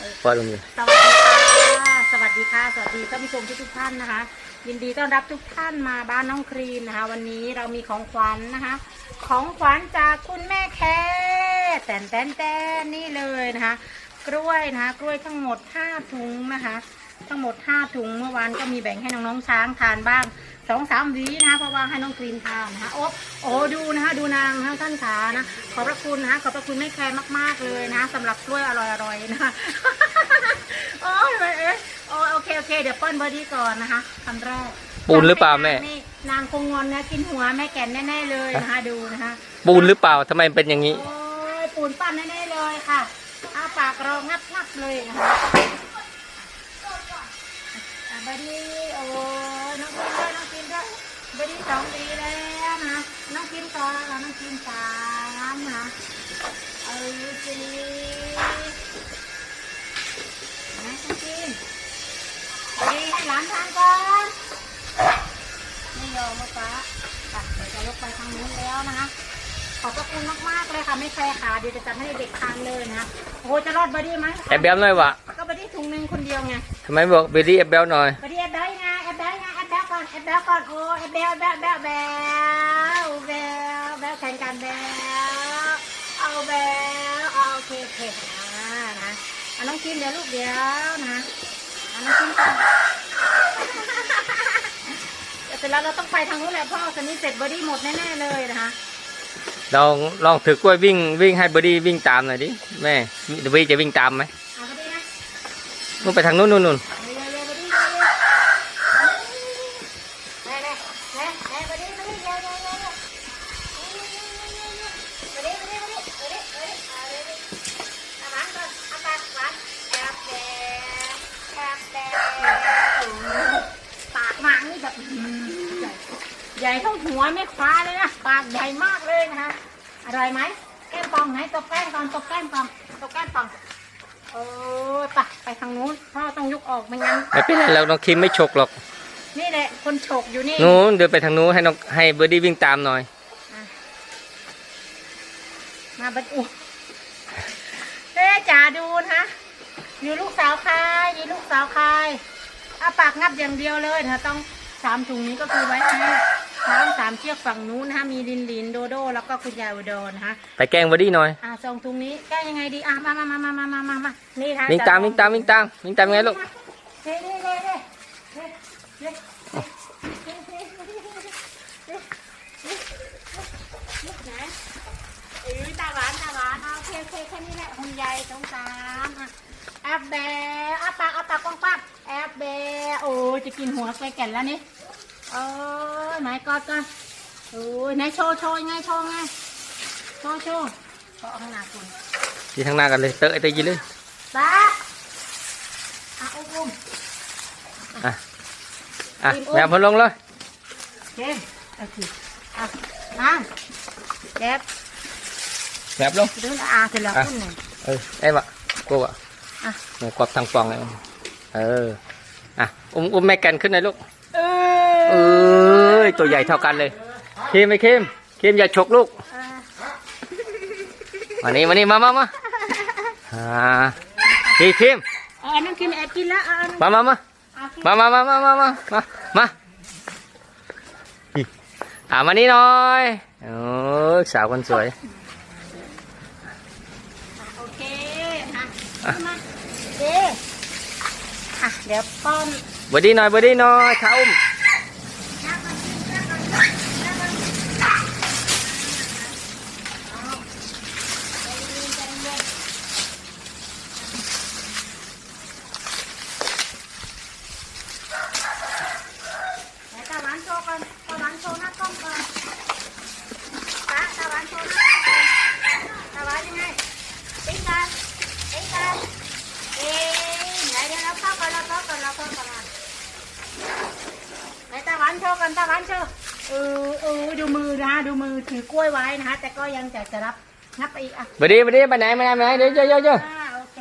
เออเปิดตรงนี้สวัสดีค่ะ สวัสดีค่ะ สวัสดีท่านผู้ชมทุกๆท่านนะคะ ยินดีต้อนรับทุกท่านมาบ้านน้องครีมนะคะ วันนี้เรามีของขวัญนะคะ ของขวัญจากคุณแม่แค่แตนแตนแตนนี่เลยนะคะ กล้วยนะคะ กล้วยทั้งหมด5ถุงนะคะ ทั้งหมด5ถุงเมื่อวานก็มีแบ่งให้น้องๆช้างทานบ้าง สองสามหวีนะคะเพราะว่าให้น้องกรีนทานนะคะโอ้โอ้ดูนะคะดูนางนะคะท่านขานะขอบพระคุณนะคะขอบพระคุณแม่แคร์มาก ๆเลยนะคะสำหรับกล้วยอร่อยๆนะคะโอ้ยเอ๊ะโอ้ยโอเคโอเคเดี๋ยวเปิ้ลเบอร์ดี้ก่อนนะคะคำแรกปูนหรือเปล่าแม่นี่นางคงงอนนะกินหัวแม่แก่นแน่ๆเลยนะคะดูนะคะปูนหรือเปล่าทำไมเป็นอย่างนี้โอ้ยปูนปั้นแน่ๆเลยค่ะอ้าปากรองงับงับๆเลยนะคะอะเบอร์ดี้โอ้ยน้องกินด้วยน้องกินด้ วยเบอร์ดี้สองปีแล้วนะน้องกินก่อนแล้วน้องกินสามนะคะเออสินะน้องกินดีให้หลานทานก่อนไม่ยอมมาป้าตัดเดี๋ยวจะยกไปทางนู้นแล้วนะคะขอบพระคุณมากๆเลยค่ะไม่ใครค่ะเดี๋ยวจะจัดให้เด็กทานเลยนะโอ้โหจะรอดบอดี้ไหมแอบแบลหน่อยวะก็บอดี้ถุงหนึ่งคนเดียวไงทำไมบอกเบดี้แอบแบลหน่อย บอดี้ อบแบลก่อนแอบแบลก่อนโอ้แอบแบลแบลแบลแบลแบลแบลแข่งกันแบลเอาแบลเอาโอเคโอเคอ่านะอาน้องกินเดี๋ยวลูกเดี๋ยวนะอาน้องกินก่อนเสร็จแล้วเราต้องไปทางนู้นแหละพราะตอนนี้เสร็จบอดี้หมดแน่ๆเลยนะคะลองลองถือกล้วยวิ่งวิ่งให้เบอดี้วิ่งตามหน่อยดิแม่เดยวบี้จะวิ่งตามไหมเอาบอดี้นะนู่นไปทางนู้นนู่นนู่น เร็วๆเร็วๆบอดี้เร็วๆเร็วๆเร็วๆเร็วๆบอดี้บอดี้เร็วๆเร็วๆเร็วๆบอดี้บอดี้บอดี้บอดี้บอดี้บอดี้เอาเร็วๆเอาหวานก่อนเอาปากหวานแอบแดงแอบแดงโอ้โหปากหมางนี่แบบอื้อหือใหญ่ให ญ่เท่าหัวแม่ค้าเลยนะปากใหญ่มากเลยนะคะอร่อยไหมแก้มปองไหนตบแก้มก่อนตบแก้มก่อนตบแก้มปองเออไปไปทางนู้นพ่อต้องยกออกไม่งั้นไม่เป็นไรเราน้องคิมไม่ฉกหรอก นี่แหละคนโฉกอยู่นี่นู้นเดินไปทางนู้นให้น้องให้เบอดี้วิ่งตามหน่อยอะมาบรรอุเอ๊ะจ๋าดูนะคะอยู่ลูกสาวใครอยู่ลูกสาวใครอาปากงับอย่างเดียวเลยนะคะต้องสามถุงนี้ก็คือไว้ให้ ช้างสามเชือกฝั่งนู้นนะคะมีลินลินโดโดแล้วก็คุณยายอุดรนะคะไปแกงวอดี้หน่อยอ่าส่งถุงนี้แกงยังไงดีอะมามามามามามามานี่ค่ะวิ่งตามวิ่งตามวิ่งตามวิ่งตามยังไงลูกเฮ้เฮ้เฮ้เฮ้เฮ้เฮ้ตาหวานตาหวานเอาเคเคแค่นี้แหละคุณยายสงสารอะแอบแบะอาปากอาปากกว้างๆแอบแบะโอ้จะกินหัวไปแก่นแล้วนี่ เออไหนกอดกันโอ้ยไหนโชว์โชว์ไงโชว์ไงโชว์โชว์ก็เอาข้างหน้าคุณ đi thằng nào cả lên tới tới gì lên ตาอะอุ้มอุ้ม à Tìm mẹ ôm. phải luôn luôn เจมโอเคอะอะเจ็บ mẹ luôn เดินอาคือเราอะ คุณหนึ่ง ừ, em ạ cô ạ À. mẹ quặp thằng phòng này ừ à ôm ôm mẹ cần ขึ้น này lúc เอเอ้ยตัวใหญ่เท่ากันเลยเคมไปเคมเคมอย่าฉกลูกอะมานี่มานี่มามามาอ่าพี่เคมเอาอันนั้นกินแอบกินแล้วเอาอันนั้นมามามาเอากินมามามามามามามามาอีอ่ามานี่หน่อยโอ้ยสาวคนสวยโอเคนะมาเจ๊อะเดี๋ยวป้อนบอดี้หน่อยบอดี้หน่อยขาอุ้ม น้ำมันน้ำมันน้ำมันเอาใจเย็นใจเย็นไหนตาหวานโชว์ก่อนตาหวานโชว์หน้ากล้องก่อนตาตาหวานโชว์หน้ากล้องก่อนตาหวานยังไงติ๊กกันติ๊กกันเอ๊ะไหนเดี๋ยวเราเข้ากันเราเข้ากันเราเข้ากันมาไหนตาหวานโชว์กันตาหวานโชว์เออเออดูมือนะดูมือถือกล้วยไว้นะคะแต่ก็ยังจะจะรับนับไปอีกอะบดี้บดีไปไหนไปไหนไปไหนเดี๋ยวเยวเดี๋ยวเยอ่าโอเค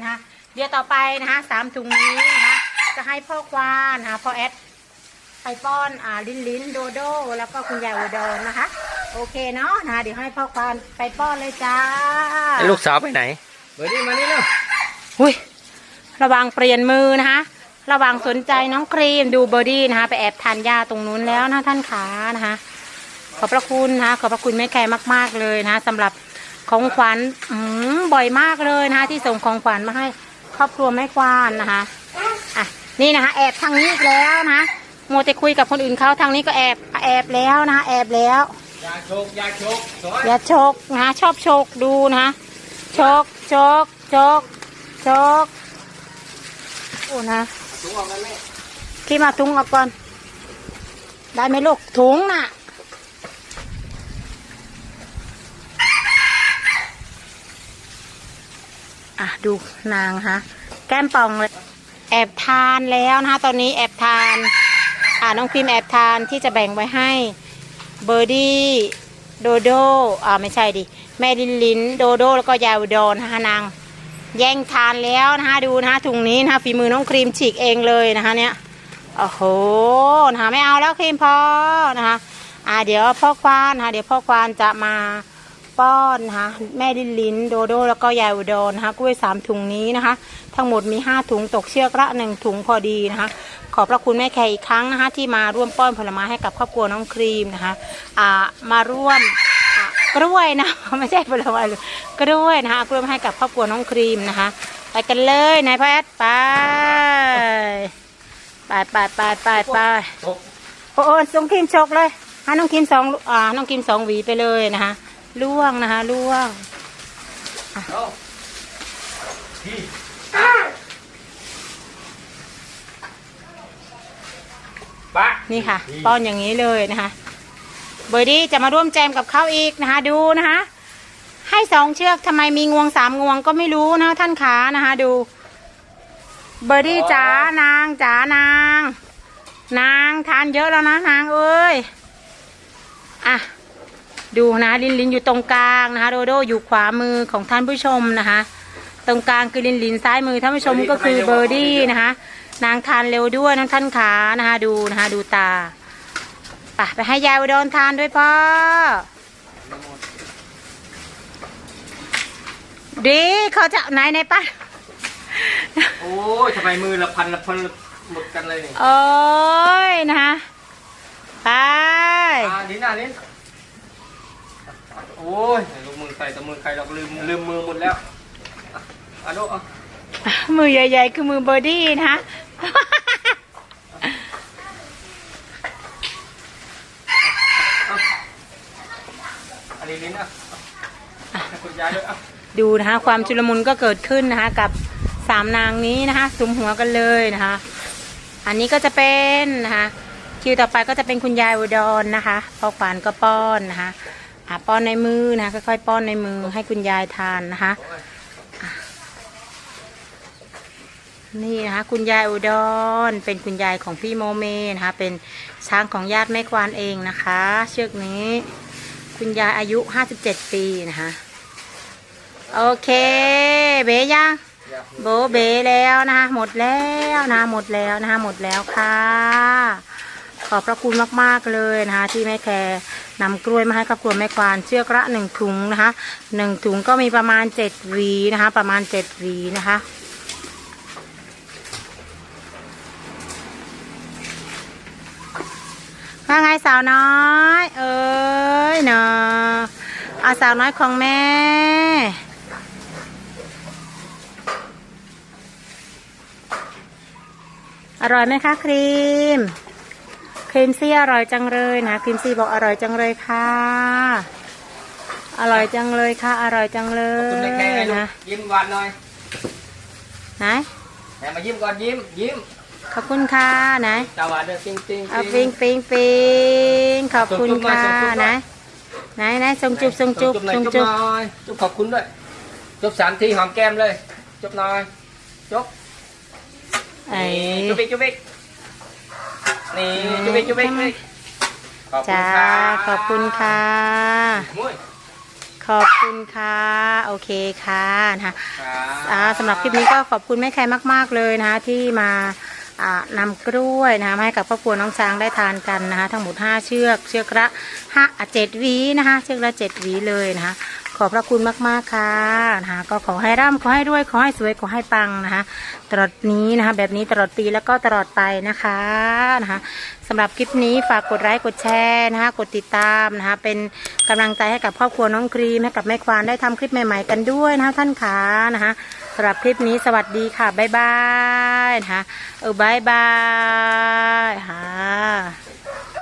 นะคะเดี๋ยวต่อไปนะคะสามถุงนี้นะคะจะให้พ่อควานนะคะพ่อแอดไปป้อนอ่าลิ้นลิ้นโดโดแล้วก็คุณยายอุดรนะคะ โอเคเนาะนะคะเดี๋ยวให้พ่อควานไปป้อนเลยจ้าลูกสาวไปไหนบอดี้มานี่เร็วหุ้ย ระวังเปลี่ยนมือนะคะ ระวังสนใจน้องครีมดูเบอร์ดี้นะคะ ไปแอบทานยาตรงนู้นแล้วนะท่านขานะคะ ขอบพระคุณนะคะขอบพระคุณแม่แคร์มาก ๆเลยนะคะสำหรับของขวัญอืมบ่อยมากเลยนะคะ ที่ส่งของขวัญมาให้ครอบครัวแม่ควานนะคะอะนี่นะคะ แอบทางนี้อีกแล้วนะคะมัวแต่คุยกับคนอื่นเขาทางนี้ก็แอบแอบแล้วนะคะแอบแล้วยาโชกยาโชกสวยอย่าชกนะคะชอบชกดูนะคะชกชกชกชกโอ้นะถุงออกกันไหมที่มาถุงเออกก่อน ได้ไหมลูกถุงน่ะอะดูนางนะคะแก้มป่องเลย แอบทานแล้วนะคะตอนนี้แอบทาน อ่าน้องพิมพ์แอบทานที่จะแบ่งไว้ให้ เบอร์ดี้โดโดอ่าไม่ใช่ดิ แม่ลินลิน โดโดแล้วก็ยายอุดรนะคะนาง แย่งทานแล้วนะคะดูนะคะถุงนี้นะคะฝีมือน้องครีมฉีกเองเลยนะคะเนี่ยโอ้โหนะคะไม่เอาแล้วครีมพอนะคะอ่าเดี๋ยวพ่อควานนะคะเดี๋ยวพ่อควานจะมาป้อนนะคะแม่ลินลินโดโดแล้วก็ยายอุดรนะคะกล้วยสามถุงนี้นะคะ ทั้งหมดมีห้าถุงตกเชือกละหนึ่งถุงพอดีนะคะ ขอบพระคุณแม่แคร์อีกครั้งนะคะที่มาร่วมป้อนผลไม้ให้กับครอบครัวน้องครีมนะคะอ่ามาร่วม กล้วยนะ ไม่ใช่ผลไม้เลยกล้วยนะคะกล้วยมาให้กับครอบครัวน้องครีมนะคะ ไปกันเลยนายพ่อแอดไปไปไปไปไปไปโชกโอ้โหน้องครีมชกเลยให้น้องครีมสองอ่าน้องครีมสองหวีไปเลยนะคะล่วงนะคะล่วงนี่ค่ะป้อนอย่างนี้เลยนะคะ เบอร์ดี้จะมาร่วมแจมกับเขาอีกนะคะ ดูนะคะ ให้สองเชือกทำไมมีงวงสามงวงก็ไม่รู้นะท่านขานะคะ ดู เบอร์ดี้จ๋านางจ๋านาง นางทานเยอะแล้วนะนางเอ้ยอะดูนะลินลินอยู่ตรงกลางนะคะ โดโดอยู่ขวามือของท่านผู้ชมนะคะ ตรงกลางคือลินลินซ้ายมือท่านผู้ชมก็คือเบอร์ดี้นะคะ นางทานเร็วด้วยน้องท่านขานะคะ ดูนะคะ ดูตา ไปไปให้ยายอุดรทานด้วยพ่อดีเขาจะไหนไหนป้าโอ้ยทำไมมือละพันละพันละหมดกันเลยนี่โอ้ยนะคะไปอ่าลิ้นอะลิ้นโอ้ยลูกมือใครแต่มือใครเราลืมลืมมือหมดแล้วอะอะลูกอะมือใหญ่ๆคือมือเบอร์ดี้นะคะ อันนี้ลิ้นอะอะให้คุณยาย ดูนะคะความชุลมุนก็เกิดขึ้นนะคะ กับสามนางนี้นะคะสุมหัวกันเลยนะคะ อันนี้ก็จะเป็นนะคะคิวต่อไปก็จะเป็นคุณยายอุดรนะคะพ่อขวานก็ป้อนนะคะอะป้อนในมือนะคะค่อยๆป้อนในมือให้คุณยายทานนะคะอะนี่นะคะคุณยายอุดรเป็นคุณยายของพี่โมเมนะคะ เป็นช้างของญาติแม่ควานเองนะคะ เชือกนี้ คุณยายอายุ 57 ปีนะคะ โอเค เบยังโบเบแล้วนะคะหมดแล้วนะคะหมดแล้วนะคะหมดแล้วค่ะ ขอบพระคุณมากๆเลยนะคะ ที่แม่แคร์นำกล้วยมาให้ครอบครัวแม่ควานเชือกละหนึ่งถุงนะคะหนึ่งถุงก็มีประมาณเจ็ดหวีนะคะ ประมาณเจ็ดหวีนะคะว่าไงสาวน้อย เอ้ยเนาะเอาสาวน้อยของแม่ อร่อยไหมคะครีม ครีมซี่อร่อยจังเลยนะครีมซี่บอกอร่อยจังเลยค่ะ อร่อยจังเลยค่ะ อร่อยจังเลขอบคุณยแม่แค่ให้ลูนะกยิ้มหวานหน่อยไหนแหมมายิ้มก่อนยิ้มยิ้มขอบคุณค่ะไหนตาหวานเด้อจริงจริงเอาปิงปิงปิงขอบคุณค่ะไหนไหนไหนส่งจุบส่งจุบหน่อยส่งจุ๊บจุบหน่อยจุ๊บขอบคุณด้วยจุ๊บสามทีหอมแก้มเลยจุ๊บหน่อยจุ๊บ ไอ้นี่จุ๊บอีกจุ๊บอีกนี่จุ๊บอีกจุ๊บอีกนี่ขอบคุณจ้าค่ะขอบคุณค่ะ มุ้ยขอบคุณค่ะ โอเคค่ะนะคะ ครับ อ่าสำหรับคลิปนี้ก็ขอบคุณแม่แคร์มาก ๆ เลยนะคะที่มาอ่า นำกล้วยนะคะมาให้กับครอบครัวน้องช้างได้ทานกันนะคะ ทั้งหมด 5 เชือกเชือกละห้าอะเจ็ดวีนะคะเชือกละเจ็ดวีเลยนะคะ ขอบพระคุณมากๆค่ะนะคะก็ขอให้ร่ำขอให้รวยขอให้สวยขอให้ปังนะคะตลอดนี้นะคะ แบบนี้ตลอดปีแล้วก็ตลอดไปนะคะนะคะสำหรับคลิปนี้ฝากกดไลค์กดแชร์นะคะ กดติดตามนะคะ เป็นกำลังใจให้กับครอบครัวน้องครีมให้กับแม่ควานได้ทำคลิปใหม่ ๆ กันด้วยนะคะท่านขานะคะ สำหรับคลิปนี้สวัสดีค่ะ บ๊ายบายนะคะเออบายบายค่ะ